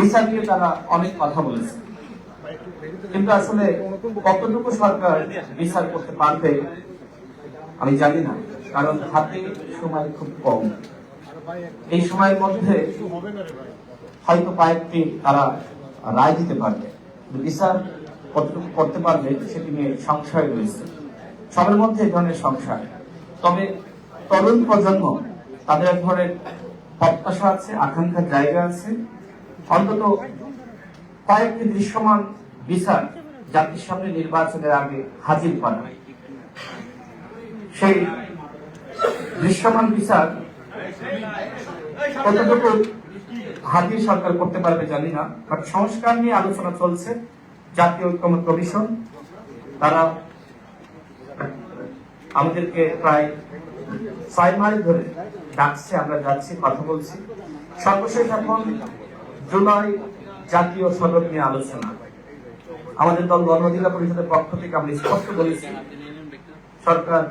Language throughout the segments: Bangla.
বিচার নিয়ে তারা অনেক কথা বলেছে। কিন্তু আসলে কতটুকু সরকার বিচার করতে পারবে, আমি জানি না। কারণ হাতে সময় খুব কম। এই সময়ের মধ্যে হয়তো কয়েকটি তারা রায় দিতে পারবে। বিচার কতটুকু করতে পারবে সেটি নিয়ে সংশয় রয়েছে। সবার মধ্যে এই ধরনের সংশয়। তবে তরুণ প্রজন্ম, তাদের এক ধরনের প্রত্যাশা আছে, আকাঙ্ক্ষার জায়গা আছে। অন্তত কয়েকটি দৃশ্যমান বিচার জাতির সামনে নির্বাচনের আগে হাজির করা। সেই দৃশ্যমান বিচার কতটুকু হাজির সরকার করতে পারবে জানি না বাট সংস্কার নিয়ে আলোচনা চলছে, জাতীয় ঐক্যমত কমিশন। তারা আমাদেরকে প্রায় ছয় মাস ধরে ডাকছে, আমরা যাচ্ছি, কথা বলছি। সর্বশেষ এখন জুলাই জাতীয় সড়ক নিয়ে আলোচনা। আমাদের দল গণ অধিকার পরিষদের পক্ষ থেকে আমরা স্পষ্ট বলেছি, সরকার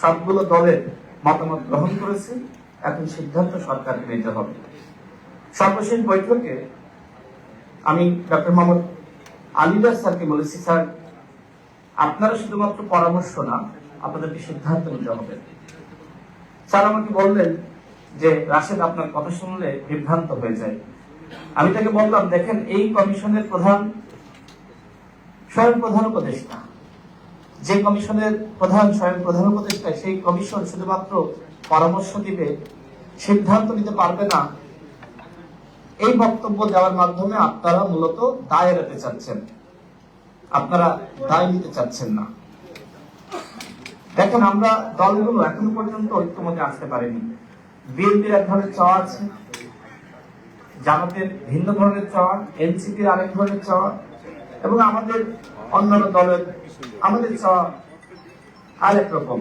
সবগুলো দলের মতামত গ্রহণ করেছে, এখন সিদ্ধান্ত সরকারকে নিতে হবে। সর্বশেষ বৈঠকে আমি ডক্টর মোহাম্মদ আলিদার স্যারকে বলেছি, স্যার, আপনারা শুধুমাত্র পরামর্শ না, আপনাদেরকে সিদ্ধান্ত নিতে হবে। স্যার আমাকে বললেন যে রাশেদ আপনার কথা শুনলে বিভ্রান্ত হয়ে যায়। আমি তাকে বললাম, দেখেন, এই কমিশনের প্রধান স্বয়ং প্রধান উপদেষ্টা। যে কমিশনের প্রধান স্বয়ং প্রধান উপদেষ্টা, সেই কমিশন শুধুমাত্র পরামর্শ দিবে, সিদ্ধান্ত নিতে পারবে না। এই বক্তব্য দেওয়ার মাধ্যমে আপনারা মূলত দায় এড়াতে চাচ্ছেন। আপনারা দায় নিতে চাচ্ছেন না। দেখেন, আমরা দলগুলো এখনও পর্যন্ত ঐক্যমতে আসতে পারেনি। বিএনপির এক ধরনের চাওয়া আছে, জামাতের ভিন্ন ধরনের চাওয়া এনসিপির আরেক ধরনের চাওয়া, এবং আমাদের অন্যান্য দলের, আমাদের চাওয়া আরেক রকম।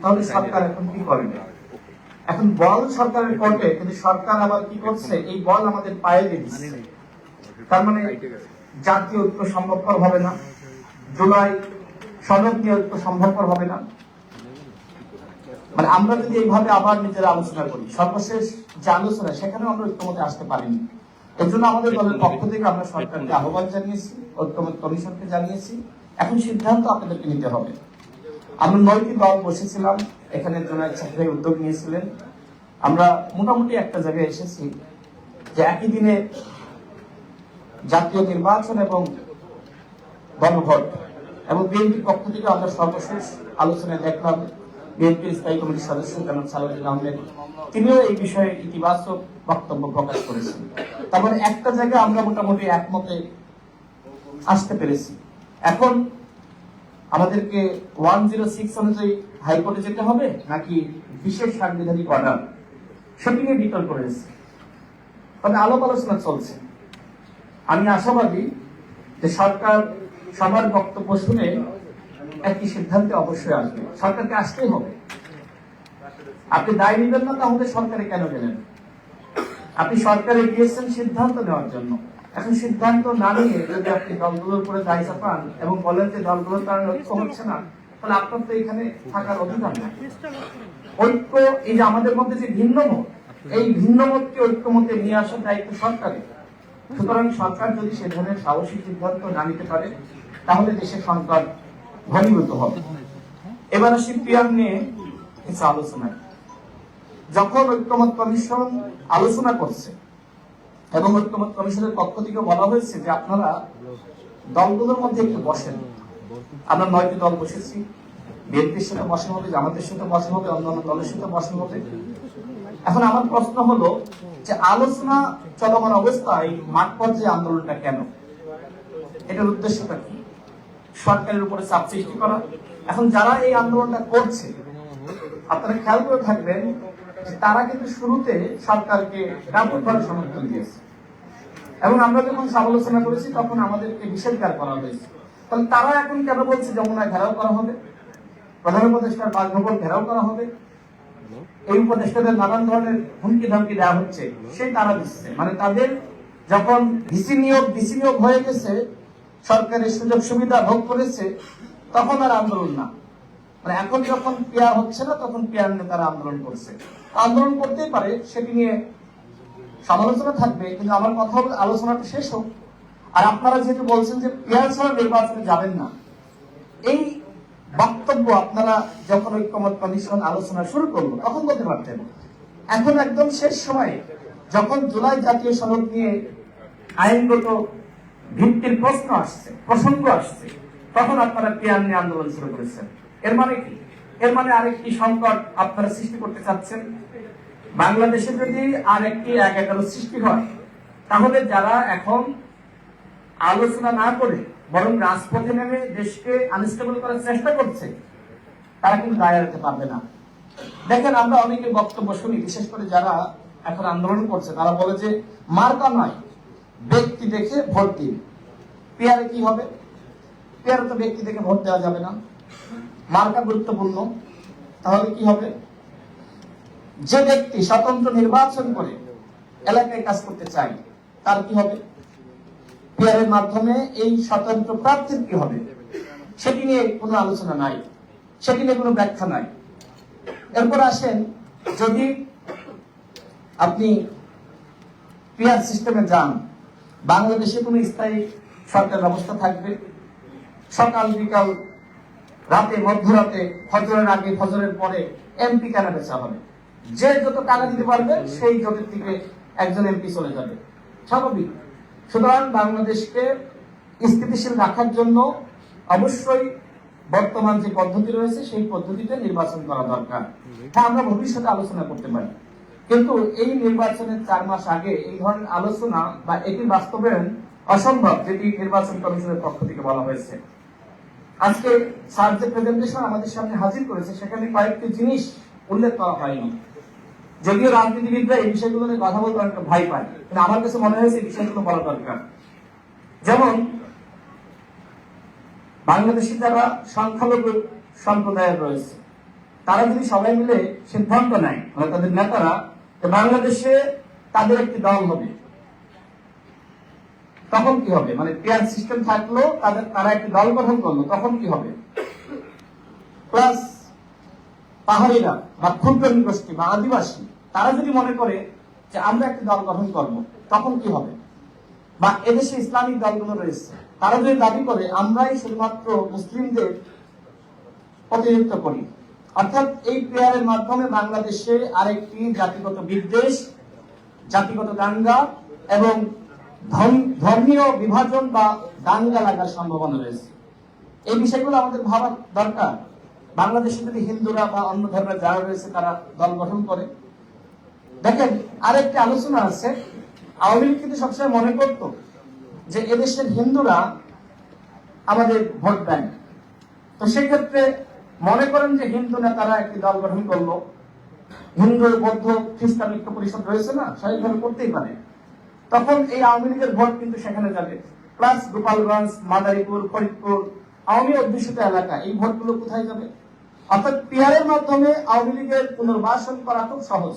তাহলে সরকার এখন কি করবে এখন বল সরকারের কোর্টে কিন্তু সরকার আবার কি করছে? এই বল আমাদের পায়ে দিয়ে দিচ্ছে। তার মানে জাতীয় ঐক্য সম্ভবপর হবে না, জুলাই সনদ নিয়ে ঐক্য সম্ভবপর হবে না। মানে আমরা যদি এইভাবে আবার নিজেরা আলোচনা করি, সর্বশেষ যে আলোচনা, সেখানেও আমরা ঐক্যমতে আসতে পারিনি। এর জন্য আমাদের দলের পক্ষ থেকে আমরা সরকারকে আহ্বান জানিয়েছি, ঐক্যমত কমিশনকে জানিয়েছি। এখন সিদ্ধান্ত আপনাদেরকে নিতে হবে। আমরা নয়টি দল বসেছিলাম, এখানে জোনায়দ সাহেব উদ্যোগ নিয়েছিলেন। আমরা মোটামুটি একটা জায়গায় এসেছি যে একই দিনে জাতীয় নির্বাচন এবং গণভোট। এবং বিএনপির পক্ষ থেকে আমরা সর্বশেষ আলোচনায় দেখলাম বিএনপির স্থায়ী কমিটির সদস্য জনাব সালাউদ্দিন আহমেদ, তিনিও এই বিষয়ে ইতিবাচক বক্তব্য প্রকাশ করেছেন। তার মানে একটা জায়গায় আমরা মোটামুটি একমতে আসতে পেরেছি। এখন আমাদেরকে ওয়ান জিরো সিক্স অনুযায়ী হাইকোর্টে যেতে হবে নাকি বিশেষ সাংবিধানিক অর্ডার? সেটি নিয়ে বিতর্ক রয়েছে। তবে আলাপ আলোচনা চলছে। আমি আশাবাদী যে সরকার সবার বক্তব্য শুনে একটি সিদ্ধান্তে অবশ্যই আসবে। সরকারকে আসতেই হবে। আপনি দায় নিবেন না তাহলে সরকারে কেন গেলেন? আপনি সরকারে গিয়েছেন সিদ্ধান্ত নেওয়ার জন্য। এখন সিদ্ধান্ত না নিয়ে যদি আপনি দলগুলোর উপরে দায় চাপান এবং বলেন যে দলগুলোর কারণে ঐক্য হচ্ছে না, তাহলে আপনার তো এখানে থাকার অধিকার নাই। ঐক্য, এই যে আমাদের মধ্যে যে ভিন্ন মত এই ভিন্ন মতকে ঐক্যমতে নিয়ে আসার দায়িত্ব সরকারের। সুতরাং সরকার যদি সে ধরনের সাহসী সিদ্ধান্ত না নিতে পারে, তাহলে দেশের সংকট ঘনীভূত হবে। এবার আসি পিয়ার নিয়ে কিছু আলোচনায়। যখন ঐক্যমত কমিশন আলোচনা করছে এবং ঐক্যমত কমিশনের পক্ষ থেকে বলা হয়েছে যে আপনারা দলগুলোর মধ্যে একটু বসেন। আমরা নয়টি দল বসেছি। বিএনপির সাথে বসা হবে, জামাতের সাথে বসা হবে, অন্যান্য দলের সাথে বসা হবে। এখন আমার প্রশ্ন হলো যে আলোচনা চলমান অবস্থায় মাঠ পর্যায়ে আন্দোলনটা কেন? এটার উদ্দেশ্যটা কি? সরকারের উপরে চাপ সৃষ্টি করা। এখন যারা এই আন্দোলনটা করছে, আপনারা খেয়াল করে থাকবেন তারা কিন্তু শুরুতে সরকারকে ব্যাপকভাবে সমর্থন দিয়েছে। এবং আমরা যখন সমালোচনা করেছি, তখন আমাদেরকে নিষেধাজ্ঞা করা হয়েছে। তাহলে তারা এখন কেন বলছে যমুনায় ঘেরাও করা হবে? প্রধান উপদেষ্টার বাসভবন ঘেরাও করা হবে? এই উপদেষ্টাদের নানান ধরনের হুমকি ধমকি দেওয়া হচ্ছে, সেই তারা দিচ্ছে। মানে তাদের যখন ডিসি নিয়োগ ডিসি নিয়োগ হয়ে গেছে সরকারের সুযোগ সুবিধা ভোগ করেছে, তখন আর আন্দোলন না। মানে এখন যখন পেয়ার হচ্ছে না, তখন পেয়ার নিয়ে তারা আন্দোলন করছে। আন্দোলন করতেই পারে, সেটি নিয়ে সমালোচনা থাকবে, কিন্তু আমার কথা হলো আলোচনাটা শেষ হোক। আর আপনারা যেহেতু বলছেন যে পেয়ার ছাড়া নির্বাচনে যাবেন না, এই বক্তব্য আপনারা যখন ঐক্যমত কমিশন আলোচনা শুরু করল, তখন বলতে পারতেন। এখন একদম শেষ সময়ে, যখন জুলাই জাতীয় সনদ নিয়ে আইনগত ভিত্তির প্রশ্ন আসছে, প্রসঙ্গ আসছে। তখন আপনারা পেয়ার নিয়ে আন্দোলন শুরু করেছেন। এর মানে কি? এর মানে আরেকটি সংকট আপনারা সৃষ্টি করতে চাচ্ছেন। বাংলাদেশে যদি আর একটি এক এগারো সৃষ্টি হয়, তাহলে যারা এখন আলোচনা না করে, বরং রাজপথে নেমে দেশকে আনস্টেবল করার চেষ্টা করছে, তারা কিন্তু দায় এড়াতে পারবে না। দেখেন, আমরা অনেকে বক্তব্য শুনি, বিশেষ করে যারা এখন আন্দোলন করছে, তারা বলে যে, মার্কা নয়, ব্যক্তি দেখে ভোট দিন। পেয়ারে কি হবে? পেয়ারে তো ব্যক্তি দেখে ভোট দেওয়া যাবে না। মার্কা গুরুত্বপূর্ণ। তাহলে কি হবে? যে ব্যক্তি স্বতন্ত্র নির্বাচন করে এলাকায় কাজ করতে চায়, তার কি হবে? পিয়ারের মাধ্যমে এই স্বতন্ত্র প্রার্থীর কি হবে? সেটি নিয়ে কোনো আলোচনা নাই। সেটি নিয়ে কোনো ব্যাখ্যা নাই। এরপর আসেন, যদি আপনি পিয়ার সিস্টেমে যান, বাংলাদেশে কোনো স্থায়ী সরকার ব্যবস্থা থাকবে। সকাল বিকাল রাতে, মধ্যরাতে, ফজরের আগে, ফজরের পরে এমপি কেনা বেচা হবে? যে যত টাকা দিতে পারবে, সেই জোটের থেকে একজন এমপি চলে যাবে। স্বাভাবিক। সুতরাং বাংলাদেশকে স্থিতিশীল রাখার জন্য অবশ্যই বর্তমান যে পদ্ধতি রয়েছে, সেই পদ্ধতিতে নির্বাচন করা দরকার। হ্যাঁ আমরা ভবিষ্যতে আলোচনা করতে পারি। কিন্তু এই নির্বাচনের চার মাস আগে এই ধরনের আলোচনা বা এটি বাস্তবায়ন অসম্ভব যেটি নির্বাচন কমিশনের পক্ষ থেকে বলা হয়েছে। আজকে স্যার যে প্রেজেন্টেশন আমাদের সামনে হাজির করেছে, সেখানে কয়েকটি জিনিস উল্লেখ করা হয়নি। যদিও রাজনীতিবিদরা এই বিষয়গুলো নিয়ে কথা বলতে অনেকটা ভয় পায়, কিন্তু আমার কাছে মনে হয়েছে এই বিষয়গুলো বলা দরকার। যেমন, বাংলাদেশি যারা সংখ্যালঘু সম্প্রদায়ের রয়েছে, তারা যদি সবাই মিলে সিদ্ধান্ত নেয় মানে তাদের নেতারা বাংলাদেশে তাদের একটি দল হবে তখন কি হবে? মানে পেয়ার সিস্টেম থাকল, তাদের তারা একটি দল গঠন করল, তখন কি হবে? প্লাস পাহাড়িরা বা ক্ষুদ্র গোষ্ঠী বা আদিবাসী, তারা যদি মনে করে যে আমরা একটি দল গঠন করব, তখন কি হবে? বা এদেশে ইসলামিক দলগুলো রয়েছে, তারা যদি দাবি করে, আমরাই শুধুমাত্র মুসলিমদের প্রতিনিধিত্ব করি। অর্থাৎ এই প্লেয়ারের মাধ্যমে বাংলাদেশে আরেকটি জাতিগত বিদ্বেষ, জাতিগত দাঙ্গা এবং ধর্মীয় বিভাজন বা দাঙ্গা লাগার সম্ভাবনা রয়েছে। এই বিষয়গুলো আমাদের ভাবার দরকার। বাংলাদেশে যদি হিন্দুরা বা অন্য ধর্মের যারা রয়েছে, তারা দল গঠন করে। দেখেন, আরেকটি আলোচনা আছে। আওয়ামী লীগ কিন্তু সবসময় মনে করত যে এদেশের হিন্দুরা আমাদের ভোট ব্যাংক তো সেক্ষেত্রে মনে করেন যে হিন্দু নেতারা একটি দল গঠন করল। হিন্দু, বৌদ্ধ, খ্রিস্টান ঐক্য পরিষদ রয়েছে না? স্বাভাবিকভাবে করতেই পারে। তখন এই আওয়ামী লীগের ভোট কিন্তু সেখানে যাবে। প্লাস গোপালগঞ্জ, মাদারীপুর, ফরিদপুর, আওয়ামী অধ্যুষিত এলাকা, এই ভোটগুলো কোথায় যাবে? অর্থাৎ পিয়ারের মাধ্যমে আওয়ামী লীগের পুনর্বাসন করা খুব সহজ।